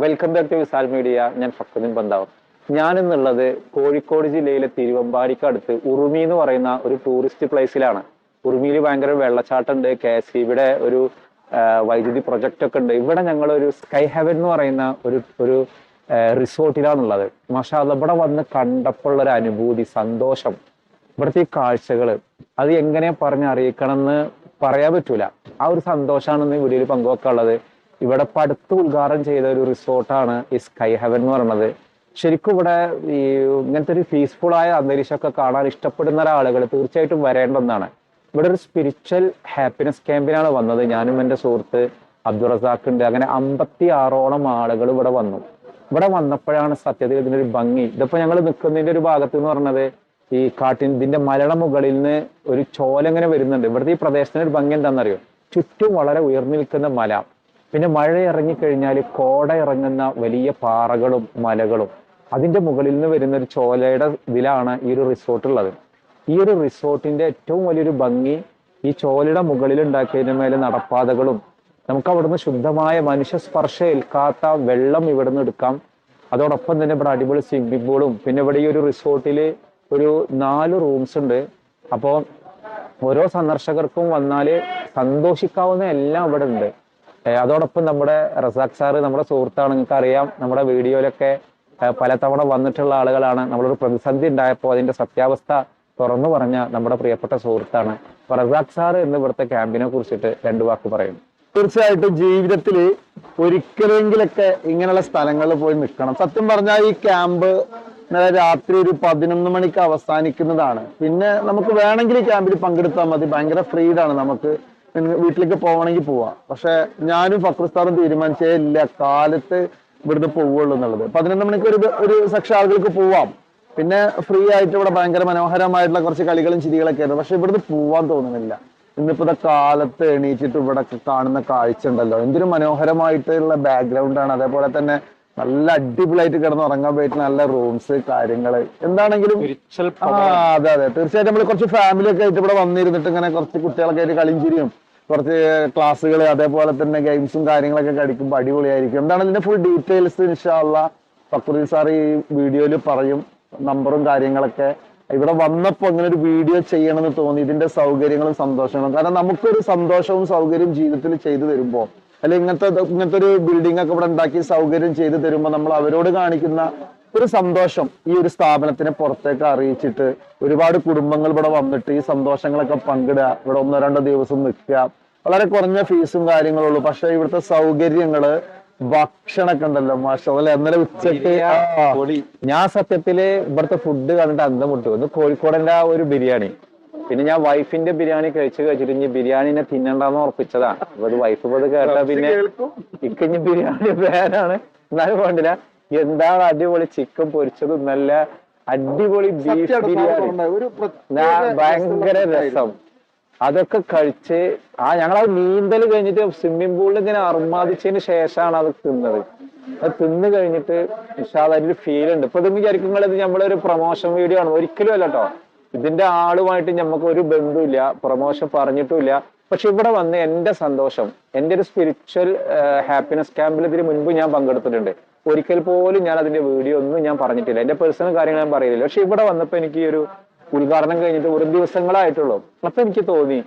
Welcome back to visual media ഞാൻ ഫക്രുദ്ദീൻ പന്താവ് ഞാൻ ഇന്നുള്ളത് കോഴിക്കോട് ജില്ലയിലെ തിരുവമ്പാടിക്കടുത്ത് ഉറുമി എന്ന് പറയുന്ന ഒരു ടൂറിസ്റ്റ് പ്ലേസിലാണ് ഉറുമിയിൽ ഭയങ്കര വെള്ളച്ചാട്ടമുണ്ട്. കെ എസ് ഇവിടെ ഒരു വൈദ്യുതി പ്രൊജക്റ്റ് ഒക്കെ ഉണ്ട്. ഇവിടെ ഞങ്ങൾ ഒരു സ്കൈ ഹെവൻ എന്ന് പറയുന്ന ഒരു ഒരു റിസോർട്ടിലാണുള്ളത്. മഷാല ഇവിടെ വന്ന് കണ്ടപ്പോൾ ഒരു അനുഭൂതി സന്തോഷം. ഇവിടുത്തെ ഈ കാഴ്ചകൾ അത് എങ്ങനെ പറഞ്ഞറിയിക്കണം എന്ന് പറയാൻ പറ്റൂല. ആ ഒരു സന്തോഷമാണ് ഇന്ന് വീഡിയോയിൽ പങ്കുവെക്കാനുള്ളത്. ഇവിടെ പടുത്ത് ഉദ്ഘാടനം ചെയ്ത ഒരു റിസോർട്ടാണ് ഈ സ്കൈ ഹെവൻ എന്ന് പറയുന്നത്. ശരിക്കും ഇവിടെ ഈ ഇങ്ങനത്തെ ഒരു പീസ്ഫുൾ ആയ അന്തരീക്ഷമൊക്കെ കാണാൻ ഇഷ്ടപ്പെടുന്ന ഒരാളുകൾ തീർച്ചയായിട്ടും വരേണ്ട ഒന്നാണ്. ഇവിടെ ഒരു സ്പിരിച്വൽ ഹാപ്പിനെസ് ക്യാമ്പിനാണ് വന്നത്. ഞാനും എന്റെ സുഹൃത്ത് അബ്ദുൾ റസാഖ് ഉണ്ട് അങ്ങനെ അമ്പത്തി ആറോളം ആളുകൾ ഇവിടെ വന്നു. ഇവിടെ വന്നപ്പോഴാണ് സത്യത്തിൽ ഇതിന്റെ ഒരു ഭംഗി. ഇതിപ്പോൾ ഞങ്ങൾ നിൽക്കുന്നതിന്റെ ഒരു ഭാഗത്ത് എന്ന് പറഞ്ഞത് ഈ കാട്ടിൻ ഇതിന്റെ മലയുടെ മുകളിൽ നിന്ന് ഒരു ചോലങ്ങനെ വരുന്നുണ്ട്. ഇവിടുത്തെ ഈ പ്രദേശത്തിന് ഒരു ഭംഗി എന്താണെന്നറിയോ? ചുറ്റും വളരെ ഉയർന്നു നിൽക്കുന്ന മല. പിന്നെ മഴ ഇറങ്ങിക്കഴിഞ്ഞാൽ കോട ഇറങ്ങുന്ന വലിയ പാറകളും മലകളും. അതിന്റെ മുകളിൽ നിന്ന് വരുന്ന ഒരു ചോലയുടെ ഇതിലാണ് ഈ ഒരു റിസോർട്ട് ഉള്ളത് ഈ ഒരു റിസോർട്ടിന്റെ ഏറ്റവും വലിയൊരു ഭംഗി ഈ ചോലയുടെ മുകളിൽ ഉണ്ടാക്കിയതിന് മേലെ നടപ്പാതകളും നമുക്ക് അവിടുന്ന് ശുദ്ധമായ മനുഷ്യ സ്പർശം ഏൽക്കാത്ത വെള്ളം ഇവിടുന്ന് എടുക്കാം. അതോടൊപ്പം തന്നെ ഇവിടെ അടിപൊളി സ്വിമ്മിംഗ് പൂളും പിന്നെ ഇവിടെ ഈ ഒരു റിസോർട്ടിൽ ഒരു നാല് റൂംസ് ഉണ്ട്. അപ്പോൾ ഓരോ സന്ദർശകർക്കും വന്നാൽ സന്തോഷിക്കാവുന്ന എല്ലാം ഇവിടെ ഉണ്ട്. അതോടൊപ്പം നമ്മുടെ റസാഖ് സാറ് നമ്മുടെ സുഹൃത്താണ് നിങ്ങൾക്ക് അറിയാം നമ്മുടെ വീഡിയോയിലൊക്കെ പലതവണ വന്നിട്ടുള്ള ആളുകളാണ്. നമ്മളൊരു പ്രതിസന്ധി ഉണ്ടായപ്പോൾ അതിന്റെ സത്യാവസ്ഥ തുറന്നു പറഞ്ഞ നമ്മുടെ പ്രിയപ്പെട്ട സുഹൃത്താണ്. അപ്പൊ റസാഖ് സാർ എന്ന് ഇവിടുത്തെ ക്യാമ്പിനെ കുറിച്ചിട്ട് രണ്ടു വാക്ക് പറയും. തീർച്ചയായിട്ടും ജീവിതത്തിൽ ഒരിക്കലെങ്കിലൊക്കെ ഇങ്ങനെയുള്ള സ്ഥലങ്ങളിൽ പോയി നിൽക്കണം. സത്യം പറഞ്ഞാൽ ഈ ക്യാമ്പ് ഇന്നലെ രാത്രി ഒരു പതിനൊന്ന് മണിക്ക് അവസാനിക്കുന്നതാണ്. പിന്നെ നമുക്ക് വേണമെങ്കിൽ ക്യാമ്പിൽ പങ്കെടുത്താൽ മതി. ഭയങ്കര ഫ്രീഡാണ് നമുക്ക്. വീട്ടിലേക്ക് പോകണമെങ്കിൽ പോവാം. പക്ഷെ ഞാനും ഫക്രുസ്താറും തീരുമാനിച്ചേ ഇല്ല കാലത്ത് ഇവിടുന്ന് പോവുള്ളൂ എന്നുള്ളത്. പതിനൊന്ന് മണിക്ക് ഒരു ഒരു സെക്ഷൻ ആളുകൾക്ക് പോവാം. പിന്നെ ഫ്രീ ആയിട്ട് ഇവിടെ ഭയങ്കര മനോഹരമായിട്ടുള്ള കുറച്ച് കളികളും ചിരികളൊക്കെ ആയിരുന്നു. പക്ഷെ ഇവിടുന്ന് പോവാൻ തോന്നുന്നില്ല. ഇന്നിപ്പോ കാലത്ത് എണീറ്റിട്ട് ഇവിടെ കാണുന്ന കാഴ്ച ഉണ്ടല്ലോ. എന്തൊരു മനോഹരമായിട്ടുള്ള ബാക്ക്ഗ്രൗണ്ട് ആണ്. അതേപോലെ തന്നെ നല്ല അടിപൊളിയായിട്ട് കിടന്ന് ഉറങ്ങാൻ പറ്റുന്ന നല്ല റൂംസ് കാര്യങ്ങൾ. എന്താണെങ്കിലും ആ അതെ അതെ. തീർച്ചയായിട്ടും നമ്മൾ കുറച്ച് ഫാമിലി ഒക്കെ ആയിട്ട് ഇവിടെ വന്നിരുന്നിട്ട് ഇങ്ങനെ കുറച്ച് കുട്ടികളൊക്കെ ആയിട്ട് കളിയും ചിരിയും കുറച്ച് ക്ലാസ്സുകൾ അതേപോലെ തന്നെ ഗെയിംസും കാര്യങ്ങളൊക്കെ കളിക്കുമ്പോൾ അടിപൊളിയായിരിക്കും. എന്താണ് ഇതിന്റെ ഫുൾ ഡീറ്റെയിൽസ് ഇൻഷാല്ല ഫക്രുദ്ദീൻ സാർ ഈ വീഡിയോയിൽ പറയും നമ്പറും കാര്യങ്ങളൊക്കെ. ഇവിടെ വന്നപ്പോൾ ഇങ്ങനെ ഒരു വീഡിയോ ചെയ്യണമെന്ന് തോന്നി. ഇതിന്റെ സൗകര്യങ്ങളും സന്തോഷങ്ങളും. കാരണം നമുക്കൊരു സന്തോഷവും സൗകര്യവും ജീവിതത്തിൽ ചെയ്തു തരുമ്പോൾ അല്ലെങ്കിൽ ഇങ്ങനത്തെ ഇങ്ങനത്തെ ഒരു ബിൽഡിംഗ് ഒക്കെ ഇവിടെ ഉണ്ടാക്കി സൗകര്യം ചെയ്തു തരുമ്പോൾ നമ്മൾ അവരോട് കാണിക്കുന്ന ഒരു സന്തോഷം ഈ ഒരു സ്ഥാപനത്തിനെ പുറത്തേക്ക് അറിയിച്ചിട്ട് ഒരുപാട് കുടുംബങ്ങൾ ഇവിടെ വന്നിട്ട് ഈ സന്തോഷങ്ങളൊക്കെ പങ്കിടുക ഇവിടെ ഒന്നോ രണ്ടോ ദിവസം നിൽക്കുക. വളരെ കുറഞ്ഞ ഫീസും കാര്യങ്ങളുള്ളൂ പക്ഷെ ഇവിടുത്തെ സൗകര്യങ്ങൾ ഭക്ഷണമൊക്കെ ഉണ്ടല്ലോ മാഷോ അല്ലെ ഇന്നലെ ഉച്ചയ്ക്ക് ഞാൻ സത്യത്തിൽ ഇവിടുത്തെ ഫുഡ് കണ്ടിട്ട് അന്തം മുട്ടു ഒന്ന് കോഴിക്കോടിന്റെ ആ ഒരു ബിരിയാണി. പിന്നെ ഞാൻ വൈഫിന്റെ ബിരിയാണി കഴിച്ച് കഴിച്ചിട്ട് ഇനി ബിരിയാണിനെ തിന്നണ്ടെന്ന് ഉറപ്പിച്ചതാണ് അപ്പൊ അത് വൈഫ് ഇപ്പൊ ഇത് കേട്ടാ പിന്നെ ഇക്കഞ്ഞ് ബിരിയാണി പേരാണ് എന്നാലും വേണ്ടില്ല. എന്താണ് അടിപൊളി ചിക്കൻ പൊരിച്ചതും നല്ല അടിപൊളി ബീഫ് ബിരിയാണി. ഭയങ്കര രസം. അതൊക്കെ കഴിച്ച് ആ ഞങ്ങൾ ആ നീന്തൽ കഴിഞ്ഞിട്ട് സ്വിമ്മിംഗ് പൂളിൽ ഇങ്ങനെ അർമാദിച്ചതിന് ശേഷമാണ് അത് തിന്നത്. അത് തിന്ന് കഴിഞ്ഞിട്ട് അതിന്റെ ഫീൽ ഉണ്ട്. ഇപ്പൊ ഇത് വിചാരിക്കും ഇത് നമ്മളൊരു പ്രൊമോഷൻ വീഡിയോ ആണ്. ഒരിക്കലും അല്ല കേട്ടോ ഇതിന്റെ ആളുമായിട്ട് നമുക്ക് ഒരു ബന്ധമില്ല പ്രൊമോഷൻ പറഞ്ഞിട്ടുമില്ല. പക്ഷെ ഇവിടെ വന്ന് എന്റെ സന്തോഷം എന്റെ ഒരു സ്പിരിച്വൽ ഹാപ്പിനെസ് ക്യാമ്പിൽ ഇതിന് മുൻപ് ഞാൻ പങ്കെടുത്തിട്ടുണ്ട്. ഒരിക്കൽ പോലും ഞാൻ അതിന്റെ വീഡിയോ ഒന്നും ഞാൻ പറഞ്ഞിട്ടില്ല. എന്റെ പേഴ്സണൽ കാര്യങ്ങൾ ഞാൻ പറയില്ല പക്ഷെ ഇവിടെ വന്നപ്പോ എനിക്ക് ഈ ഒരു ഉദ്ഘാടനം കഴിഞ്ഞിട്ട് ഒരു ദിവസങ്ങളായിട്ടുള്ളൂ. അപ്പൊ എനിക്ക് തോന്നി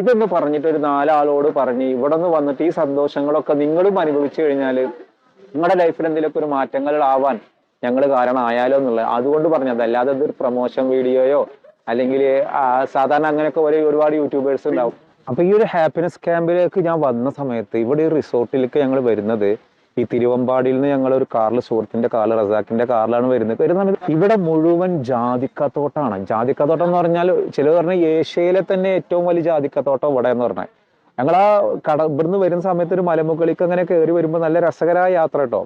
ഇതൊന്ന് പറഞ്ഞിട്ട് ഒരു നാലാളോട് പറഞ്ഞ് ഇവിടെ നിന്ന് വന്നിട്ട് ഈ സന്തോഷങ്ങളൊക്കെ നിങ്ങളും അനുഭവിച്ചു കഴിഞ്ഞാൽ നിങ്ങളുടെ ലൈഫിൽ എന്തെങ്കിലുമൊക്കെ ഒരു മാറ്റങ്ങൾ ആവാൻ ഞങ്ങൾ കാരണമായാലോ എന്നുള്ളത്. അതുകൊണ്ട് പറഞ്ഞു അല്ലാതെ ഇതൊരു പ്രൊമോഷൻ വീഡിയോയോ അല്ലെങ്കിൽ സാധാരണ അങ്ങനെയൊക്കെ ഒരു ഒരുപാട് യൂട്യൂബേഴ്സ് ഉണ്ടാവും. അപ്പൊ ഈ ഒരു ഹാപ്പിനെസ് ക്യാമ്പിലേക്ക് ഞാൻ വന്ന സമയത്ത് ഇവിടെ ഈ റിസോർട്ടിലേക്ക് ഞങ്ങൾ വരുന്നത് ഈ തിരുവമ്പാടിയിൽ നിന്ന് ഞങ്ങൾ ഒരു കാറിൽ സുഹൃത്തിന്റെ കാറിൽ റസാക്കിന്റെ കാറിലാണ് വരുന്നത്. വരുന്ന സമയത്ത് ഇവിടെ മുഴുവൻ ജാതിക്കത്തോട്ടാണ്. ജാതിക്കത്തോട്ടം എന്ന് പറഞ്ഞാൽ ചിലർ പറഞ്ഞ ഏഷ്യയിലെ തന്നെ ഏറ്റവും വലിയ ജാതിക്കത്തോട്ടം ഇവിടെ എന്ന് പറഞ്ഞാൽ ഞങ്ങൾ ആ കട ഇവിടുന്ന് വരുന്ന സമയത്ത് ഒരു മലമുകളിലേക്ക് അങ്ങനെ കയറി വരുമ്പോൾ നല്ല രസകരമായ യാത്ര കേട്ടോ.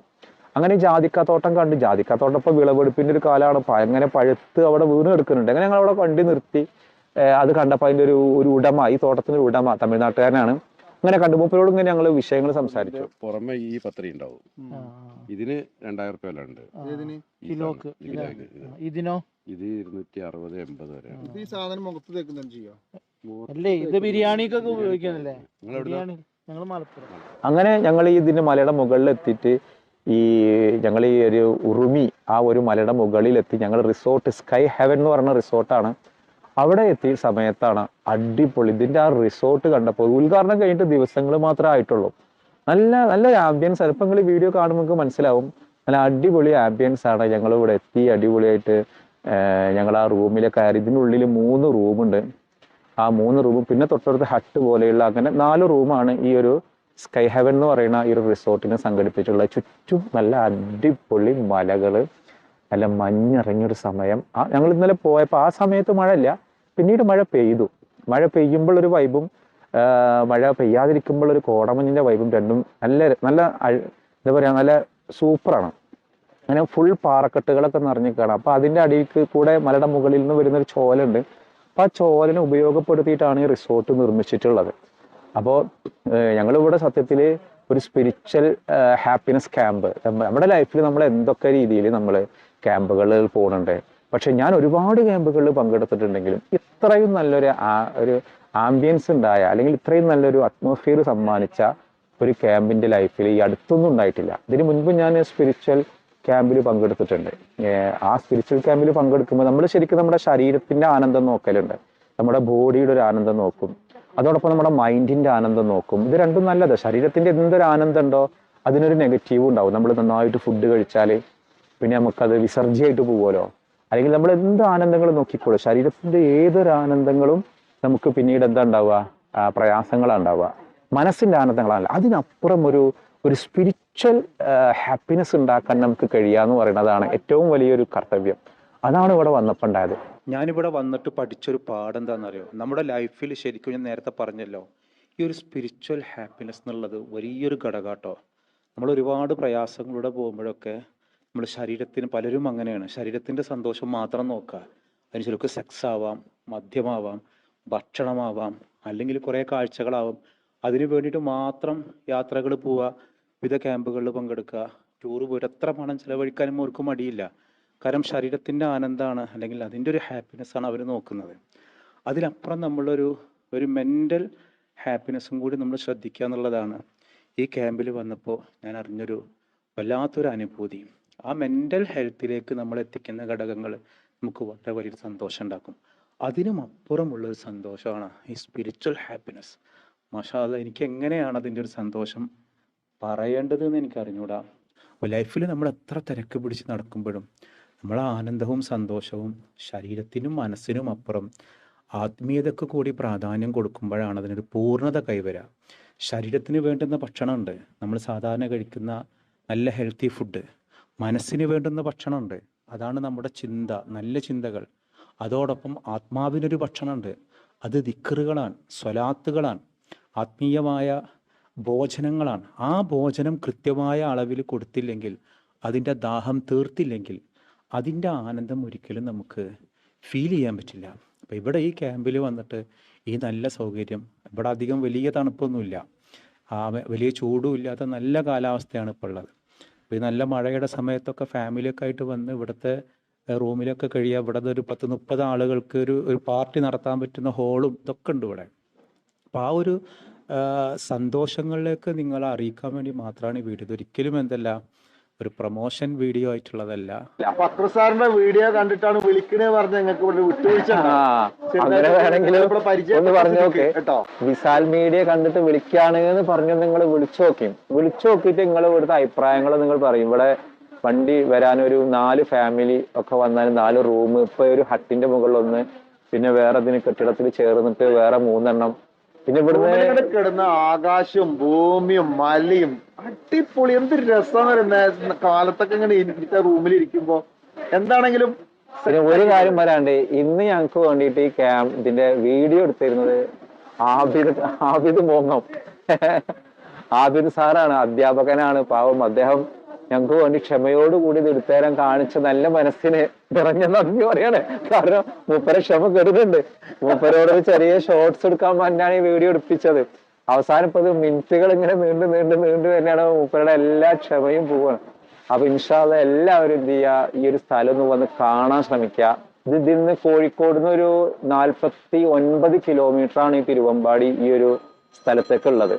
അങ്ങനെ ജാതിക്കത്തോട്ടം ജാതിക്കാത്തോട്ടം ജാതിക്കത്തോട്ടം ഇപ്പൊ വിളവെടുപ്പിന്റെ ഒരു കാലമാണ്. അങ്ങനെ പഴുത്ത് അവിടെ വീണ് എടുക്കുന്നുണ്ട് അങ്ങനെ ഞങ്ങൾ അവിടെ വണ്ടി നിർത്തി അത് കണ്ടപ്പോൾ അതിന്റെ ഒരു ഒരു ഉടമ ഈ തോട്ടത്തിന്റെ ഉടമ തമിഴ്നാട്ടുകാരനാണ്. അങ്ങനെ കണ്ടു മൂപ്പരോട് ഇങ്ങനെ ഞങ്ങൾ വിഷയങ്ങൾ സംസാരിച്ചു. പുറമെ ഈ പത്രി ഉണ്ടാവും. ഇതിന് രണ്ടായിരം റുപ്യ വില ഉണ്ട് കിലോക്ക്. ഇതിനോ? ഇത് ഇരുന്നൂറ്റി അറുപത് എൺപത് വരെ ഈ സാധനം മുഖത്ത് തേക്കുന്ന ചെയ്യോ? അല്ലേ ഇത് ബിരിയാണിക്കൊക്കെ ഉപയോഗിക്കുന്നില്ലേ ബിരിയാണി. ഞങ്ങൾ മലപ്പുറം. അങ്ങനെ ഞങ്ങൾ ഈ ഇതിന്റെ മലയുടെ മുകളിൽ എത്തിയിട്ട് ഈ ഞങ്ങൾ ഈ ഒരു ഉറുമി ആ ഒരു മലയുടെ മുകളിലെത്തി ഞങ്ങൾ റിസോർട്ട് സ്കൈ ഹെവൻ എന്ന് പറഞ്ഞ റിസോർട്ടാണ്. അവിടെ എത്തിയ സമയത്താണ് അടിപൊളി. ഇതിന്റെ ആ റിസോർട്ട് കണ്ടപ്പോൾ ഉദ്ഘാടനം കഴിഞ്ഞിട്ട് ദിവസങ്ങൾ മാത്രമേ ആയിട്ടുള്ളൂ. നല്ല നല്ല ആംബിയൻസ് ചിലപ്പോൾ നിങ്ങൾ വീഡിയോ കാണുമ്പോൾ നിങ്ങൾക്ക് മനസ്സിലാവും. നല്ല അടിപൊളി ആംബിയൻസ് ആണ് ഞങ്ങൾ ഇവിടെ എത്തി. അടിപൊളിയായിട്ട് ഞങ്ങൾ ആ റൂമിലെ കയറി. ഇതിനുള്ളിൽ മൂന്ന് റൂമുണ്ട് ആ മൂന്ന് റൂമും പിന്നെ തൊട്ടടുത്ത് ഹട്ട് പോലെയുള്ള അങ്ങനെ നാല് റൂമാണ് ഈ ഒരു സ്കൈ ഹെവൻ എന്ന് പറയുന്ന ഈ ഒരു റിസോർട്ടിനെ സംഘടിപ്പിച്ചിട്ടുള്ളത്. ചുറ്റും നല്ല അടിപൊളി മലകൾ. നല്ല മഞ്ഞിറങ്ങിയൊരു സമയം. ആ ഞങ്ങൾ ഇന്നലെ പോയപ്പോൾ ആ സമയത്ത് മഴയില്ല. പിന്നീട് മഴ പെയ്തു. മഴ പെയ്യുമ്പോൾ ഒരു വൈബും മഴ പെയ്യാതിരിക്കുമ്പോൾ ഒരു കോടമഞ്ഞിന്റെ വൈബും രണ്ടും നല്ല നല്ല എന്താ പറയുക നല്ല സൂപ്പറാണ്. അങ്ങനെ ഫുൾ പാറക്കെട്ടുകളൊക്കെ നിറഞ്ഞു കാണാം അപ്പൊ അതിന്റെ അടിയിൽക്ക് കൂടെ മലയുടെ മുകളിൽ നിന്ന് വരുന്നൊരു ചോലുണ്ട്. അപ്പോൾ ആ ചോലനെ ഉപയോഗപ്പെടുത്തിയിട്ടാണ് ഈ റിസോർട്ട് നിർമ്മിച്ചിട്ടുള്ളത്. അപ്പോൾ ഞങ്ങളിവിടെ സത്യത്തിൽ ഒരു സ്പിരിച്വൽ ഹാപ്പിനെസ് ക്യാമ്പ് നമ്മുടെ ലൈഫിൽ നമ്മൾ എന്തൊക്കെ രീതിയിൽ നമ്മൾ ക്യാമ്പുകളിൽ പോകുന്നുണ്ട് പക്ഷെ ഞാൻ ഒരുപാട് ക്യാമ്പുകളിൽ പങ്കെടുത്തിട്ടുണ്ടെങ്കിലും ഇത്രയും നല്ലൊരു ഒരു ആംബിയൻസ് ഉണ്ടായ അല്ലെങ്കിൽ ഇത്രയും നല്ലൊരു അറ്റ്മോസ്ഫിയർ സമ്മാനിച്ച ഒരു ക്യാമ്പിന്റെ ലൈഫിൽ ഈ അടുത്തൊന്നും ഉണ്ടായിട്ടില്ല. ഇതിന് മുൻപ് ഞാൻ സ്പിരിച്വൽ ക്യാമ്പിൽ പങ്കെടുത്തിട്ടുണ്ട്. ആ സ്പിരിച്വൽ ക്യാമ്പിൽ പങ്കെടുക്കുമ്പോൾ നമ്മൾ ശരിക്കും നമ്മുടെ ശരീരത്തിന്റെ ആനന്ദം നോക്കലുണ്ട്. നമ്മുടെ ബോഡിയുടെ ഒരു ആനന്ദം നോക്കും. അതോടൊപ്പം നമ്മുടെ മൈൻഡിന്റെ ആനന്ദം നോക്കും. ഇത് രണ്ടും നല്ലതാണ് ശരീരത്തിന്റെ എന്തൊരു ആനന്ദം ഉണ്ടോ അതിനൊരു നെഗറ്റീവ് ഉണ്ടാവും. നമ്മൾ നന്നായിട്ട് ഫുഡ് കഴിച്ചാൽ പിന്നെ നമുക്കത് വിസർജ്യമായിട്ട് പോവുമല്ലോ. അല്ലെങ്കിൽ നമ്മൾ എന്ത് ആനന്ദങ്ങൾ നോക്കിക്കോളൂ. ശരീരത്തിന്റെ ഏതൊരു ആനന്ദങ്ങളും നമുക്ക് പിന്നീട് എന്താ ഉണ്ടാവുക? പ്രയാസങ്ങളാണ് ഉണ്ടാവുക. മനസ്സിന്റെ ആനന്ദങ്ങളാണ്. അതിനപ്പുറം ഒരു ഒരു സ്പിരിച്വൽ ഹാപ്പിനെസ് ഉണ്ടാക്കാൻ നമുക്ക് കഴിയാന്ന് പറയുന്നതാണ് ഏറ്റവും വലിയൊരു കർത്തവ്യം. അതാണ് ഇവിടെ വന്നപ്പോൾ ഉണ്ടായത്. ഞാനിവിടെ വന്നിട്ട് പഠിച്ചൊരു പാഠം എന്താണെന്നറിയോ നമ്മുടെ ലൈഫിൽ ശരിക്കും ഞാൻ നേരത്തെ പറഞ്ഞല്ലോ ഈ ഒരു സ്പിരിച്വൽ ഹാപ്പിനെസ് എന്നുള്ളത് വലിയൊരു ഘടകാട്ടോ നമ്മൾ ഒരുപാട് പ്രയാസങ്ങളിലൂടെ പോകുമ്പോഴൊക്കെ നമ്മൾ ശരീരത്തിന് പലരും അങ്ങനെയാണ്. ശരീരത്തിന്റെ സന്തോഷം മാത്രം നോക്കുക. അതിന് ചിലർക്ക് സെക്സ് ആവാം മദ്യമാവാം ഭക്ഷണമാവാം അല്ലെങ്കിൽ കുറേ കാഴ്ചകളാവാം. അതിനു വേണ്ടിയിട്ട് മാത്രം യാത്രകൾ പോവുക വിവിധ ക്യാമ്പുകളിൽ പങ്കെടുക്കുക ടൂർ പോയിട്ട് എത്ര പണം ചിലവഴിക്കാനും അവർക്ക് മടിയില്ല. കാരണം ശരീരത്തിന്റെ ആനന്ദമാണ് അല്ലെങ്കിൽ അതിന്റെ ഒരു ഹാപ്പിനെസ് ആണ് അവർ നോക്കുന്നത്. അതിലപ്പുറം നമ്മളൊരു ഒരു മെന്റൽ ഹാപ്പിനെസ്സും കൂടി നമ്മൾ ശ്രദ്ധിക്കുക എന്നുള്ളതാണ്. ഈ ക്യാമ്പിൽ വന്നപ്പോൾ ഞാൻ അറിഞ്ഞൊരു വല്ലാത്തൊരു അനുഭൂതി. ആ മെന്റൽ ഹെൽത്തിലേക്ക് നമ്മൾ എത്തിക്കുന്ന ഘടകങ്ങൾ നമുക്ക് വളരെ വലിയൊരു സന്തോഷം ഉണ്ടാക്കും. അതിനും അപ്പുറമുള്ളൊരു സന്തോഷമാണ് ഈ സ്പിരിച്വൽ ഹാപ്പിനെസ് മഷാല എനിക്ക് എങ്ങനെയാണ് അതിന്റെ ഒരു സന്തോഷം പറയേണ്ടതെന്ന് എനിക്ക് അറിഞ്ഞൂടാ. അപ്പോൾ ലൈഫിൽ നമ്മൾ എത്ര തിരക്ക് പിടിച്ച് നടക്കുമ്പോഴും നമ്മൾ ആനന്ദവും സന്തോഷവും ശരീരത്തിനും മനസ്സിനും അപ്പുറം ആത്മീയതക്ക് കൂടി പ്രാധാന്യം കൊടുക്കുമ്പോഴാണ് അതിനൊരു പൂർണത കൈവരിക ശരീരത്തിന് വേണ്ടുന്ന ഭക്ഷണമുണ്ട്. നമ്മൾ സാധാരണ കഴിക്കുന്ന നല്ല ഹെൽത്തി ഫുഡ് മനസ്സിന് വേണ്ടുന്ന ഭക്ഷണമുണ്ട്. അതാണ് നമ്മുടെ ചിന്ത നല്ല ചിന്തകൾ. അതോടൊപ്പം ആത്മാവിനൊരു ഭക്ഷണമുണ്ട്. അത് ദിക്കറുകളാണ് സ്വലാത്തുകളാണ് ആത്മീയമായ ഭോജനങ്ങളാണ്. ആ ഭോജനം കൃത്യമായ അളവിൽ കൊടുത്തില്ലെങ്കിൽ അതിന്റെ ദാഹം തീർത്തില്ലെങ്കിൽ അതിന്റെ ആനന്ദം ഒരിക്കലും നമുക്ക് ഫീൽ ചെയ്യാൻ പറ്റില്ല. അപ്പോൾ ഇവിടെ ഈ ക്യാമ്പിൽ വന്നിട്ട് ഈ നല്ല സൗകര്യം ഇവിടെ അധികം വലിയ തണുപ്പൊന്നുമില്ല. ആ വലിയ ചൂടും ഇല്ലാത്ത നല്ല കാലാവസ്ഥയാണ് ഇപ്പോൾ ഉള്ളത്. അപ്പോൾ ഈ നല്ല മഴയുടെ സമയത്തൊക്കെ ഫാമിലിയൊക്കെ ആയിട്ട് വന്ന് ഇവിടുത്തെ റൂമിലൊക്കെ കഴിയുക ഇവിടെ ഒരു പത്ത് മുപ്പത് ആളുകൾക്ക് ഒരു ഒരു പാർട്ടി നടത്താൻ പറ്റുന്ന ഹോളും ഇതൊക്കെ ഉണ്ട് ഇവിടെ. അപ്പോൾ ആ ഒരു സന്തോഷങ്ങളിലേക്ക് നിങ്ങളെ അറിയിക്കാൻ വേണ്ടി മാത്രമാണ് ഈ വീട്. ഇതൊരിക്കലും എന്തല്ല ഒരു പ്രൊമോഷൻ വീഡിയോ ആയിട്ടുള്ളതല്ല. പത്രസാറിന്റെ സാറിന്റെ വീഡിയോ കണ്ടിട്ടാണ് വിളിക്കണേ പറഞ്ഞ ഞങ്ങൾക്ക് ഇവിടെ വിട്ടുവീഴ്ച അങ്ങനെ വേണമെങ്കിൽ ഒന്ന് പറഞ്ഞു നോക്ക്. കേട്ടോ. വിശാൽ മീഡിയ കണ്ടിട്ട് വിളിക്കാണ് എന്ന് പറഞ്ഞു നിങ്ങൾ വിളിച്ചു നോക്കി. വിളിച്ചു നോക്കിയിട്ട് നിങ്ങൾ ഇവിടുത്തെ അഭിപ്രായങ്ങൾ നിങ്ങൾ പറയും. ഇവിടെ വണ്ടി വരാൻ ഒരു നാല് ഫാമിലി ഒക്കെ വന്നാൽ നാല് റൂം ഇപ്പൊ ഒരു ഹട്ടിന്റെ മുകളിൽ ഒന്ന് പിന്നെ വേറെ ഇതിന് കെട്ടിടത്തിൽ ചേർന്നിട്ട് വേറെ മൂന്നെണ്ണം. പിന്നെ ഇവിടുന്ന് കിടന്ന ആകാശവും ഭൂമിയും മലയും അടിപൊളി എന്ത് രസമാണ് കാലത്തൊക്കെ ഇങ്ങനെ ഇരിക്കുന്ന റൂമിൽ ഇരിക്കുമ്പോ എന്താണെങ്കിലും പിന്നെ ഒരു കാര്യം പറയാണ്ട് ഇന്ന് ഞങ്ങൾക്ക് വേണ്ടിയിട്ട് ഈ ക്യാം ഇതിന്റെ വീഡിയോ എടുത്തിരുന്നത് ആബിദ് ആബിദ് മോങ്ങം ആബിദ് സാറാണ് അധ്യാപകനാണ് പാവം. അദ്ദേഹം ഞങ്ങൾക്ക് വേണ്ടി ക്ഷമയോടുകൂടി ഇത് എടുത്തേരം കാണിച്ച നല്ല മനസ്സിന് നിറഞ്ഞ നന്ദി പറയാണ്. കാരണം മൂപ്പരെ ക്ഷമ കരുതുന്നുണ്ട്. മൂപ്പരോട് ഒരു ചെറിയ ഷോർട്സ് എടുക്കാൻ വേണ്ടിയാണ് ഈ വീഡിയോ എടുപ്പിച്ചത്. അവസാനം ഇപ്പൊ മിനിറ്റുകൾ ഇങ്ങനെ നീണ്ടു നീണ്ടു നീണ്ടു തന്നെയാണ് മൂപ്പരുടെ എല്ലാ ക്ഷമയും പോവാണ്. അപ്പൊ ഇൻഷാല്ല എല്ലാവരും എന്ത് ചെയ്യുക ഈ ഒരു സ്ഥലം ഒന്ന് വന്ന് കാണാൻ ശ്രമിക്കുക. ഇത് ഇതിൽ നിന്ന് കോഴിക്കോട് നിന്ന് ഒരു നാൽപ്പത്തി ഒൻപത് കിലോമീറ്റർ ആണ് ഈ തിരുവമ്പാടി ഈ ഒരു സ്ഥലത്തേക്ക് ഉള്ളത്